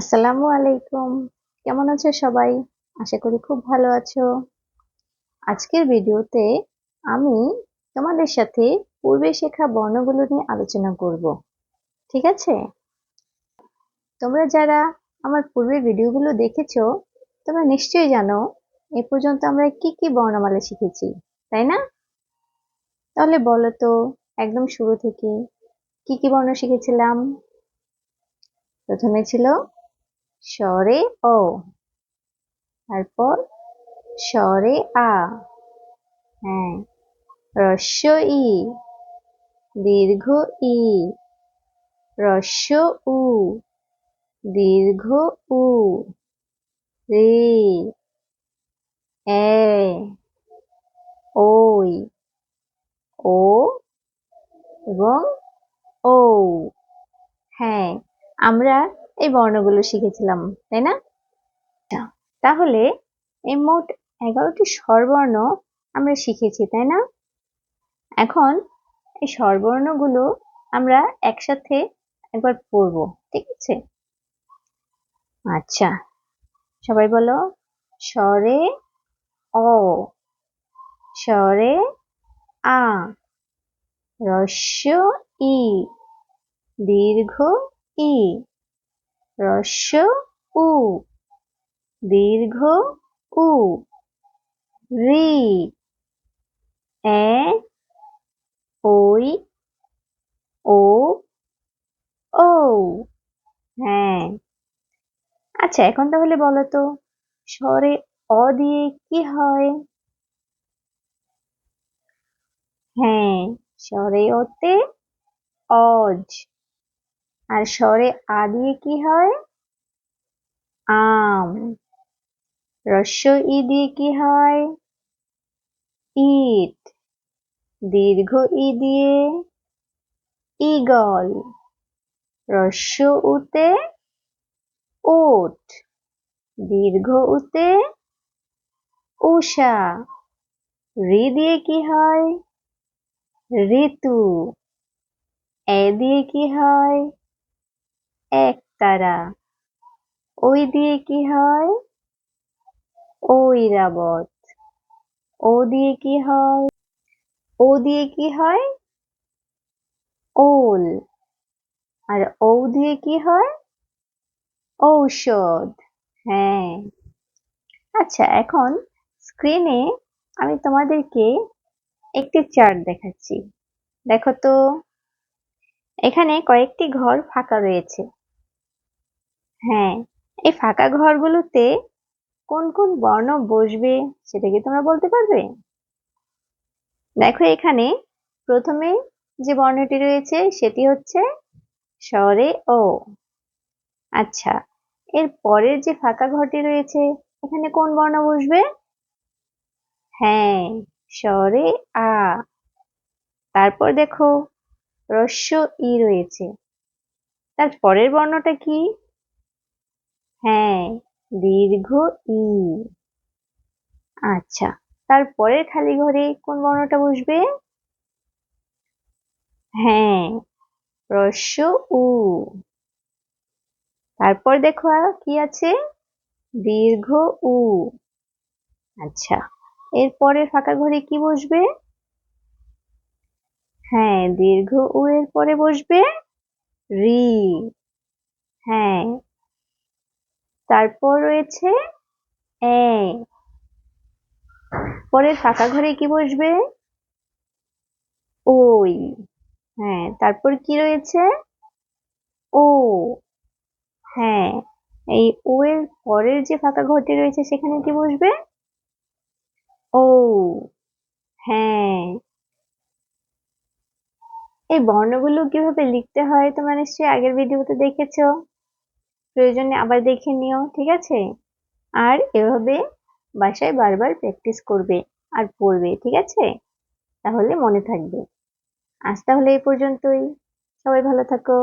আসসালামু আলাইকুম। কেমন আছো সবাই? আশা করি খুব ভালো আছো। আজকের ভিডিওতে আমি তোমাদের সাথে পূর্বে শেখা বর্ণগুলো নিয়ে আলোচনা করব। ঠিক আছে? তোমরা যারা আমার পূর্বের ভিডিওগুলো দেখেছ, তোমরা নিশ্চয়ই জানো এ পর্যন্ত আমরা কি কি বর্ণমালা শিখেছি, তাই না? তাহলে বলো তো, একদম শুরু থেকে কি কি বর্ণ শিখেছিলাম? প্রথমে ছিল স্বরে অ তারপর স্বরে আ। হ্যাঁ। রস্য ই। দীর্ঘ ই। রস্য উ। দীর্ঘ উ। রে। এ। ওই। ও এবং ও হ্যাঁ আমরা এই বর্ণগুলো শিখেছিলাম তাই না? আচ্ছা, তাহলে এই মোট এগারোটি স্বরবর্ণ আমরা শিখেছি তাই না? এখন এই স্বরবর্ণগুলো আমরা একসাথে একবার পড়ব ঠিক আছে? আচ্ছা সবাই বলো স্বরে অ স্বরে আ রস্য ই দীর্ঘ ই রস্য উ, দীর্ঘ উ, রি, এ, ওই, ও ও হ্যাঁ। আচ্ছা এখন তাহলে বলো তো, স্বরে অ দিয়ে কি হয়? হ্যাঁ স্বরে ওতে অজ। আর স্বরে আ দিয়ে কি হয়? আম। রস্য ই দিয়ে কি হয়? ইট। দীর্ঘ ই দিয়ে ইগল রস্য উতে ওট। দীর্ঘ উতে উষা। রি দিয়ে কি হয়? ঋতু। এ দিয়ে কি হয়? একতারা। ওই দিয়ে কি হয়? ঐরাবত ও দিয়ে কি হয়? ও দিয়ে কি হয়? ওল। আর ও দিয়ে কি হয়? ঔষধ। হ্যাঁ। আচ্ছা এখন স্ক্রিনে আমি তোমাদেরকে একটি চার্ট দেখাচ্ছি। দেখো তো, এখানে কয়েকটি ঘর ফাঁকা রয়েছে। হ্যাঁ এই ফাঁকা ঘরগুলোতে কোন কোন বর্ণ বসবে সেটা কি তোমরা বলতে পারবে? দেখো এখানে প্রথমে যে বর্ণটি রয়েছে সেটি হচ্ছে স্বরে ও। আচ্ছা এর পরের যে ফাঁকা ঘরটি রয়েছে এখানে কোন বর্ণ বসবে? হ্যাঁ স্বরে আ। তারপর দেখো রস্য ই রয়েছে। তার পরের বর্ণটা কি? হ্যাঁ দীর্ঘ ই। আচ্ছা তারপরের খালি ঘরে কোন বর্ণটা বসবে? হ্যাঁ রস্য উ। তারপর দেখো কি আছে? দীর্ঘ উ। আচ্ছা এরপরে ফাঁকা ঘরে কি বসবে? হ্যাঁ দীর্ঘ উ এর পরে বসবে রি। হ্যাঁ তারপর রয়েছে এ। পরের ফাঁকা ঘরে কি বসবে? ওই। হ্যাঁ তারপর কি রয়েছে? ও। হ্যাঁ এই ও এর পরের যে ফাঁকা ঘরটি রয়েছে সেখানে কি বসবে? ও। হ্যাঁ। এই বর্ণগুলো কীভাবে লিখতে হয় তোমরা নিশ্চয়ই আগের ভিডিওতে দেখেছ? প্রয়োজনে আবার দেখে নিও, ঠিক আছে? আর এভাবে বাসায় বারবার প্র্যাকটিস করবে আর পড়বে, ঠিক আছে? তাহলে মনে থাকবে। আজ তাহলে এই পর্যন্তই। সবাই ভালো থাকো।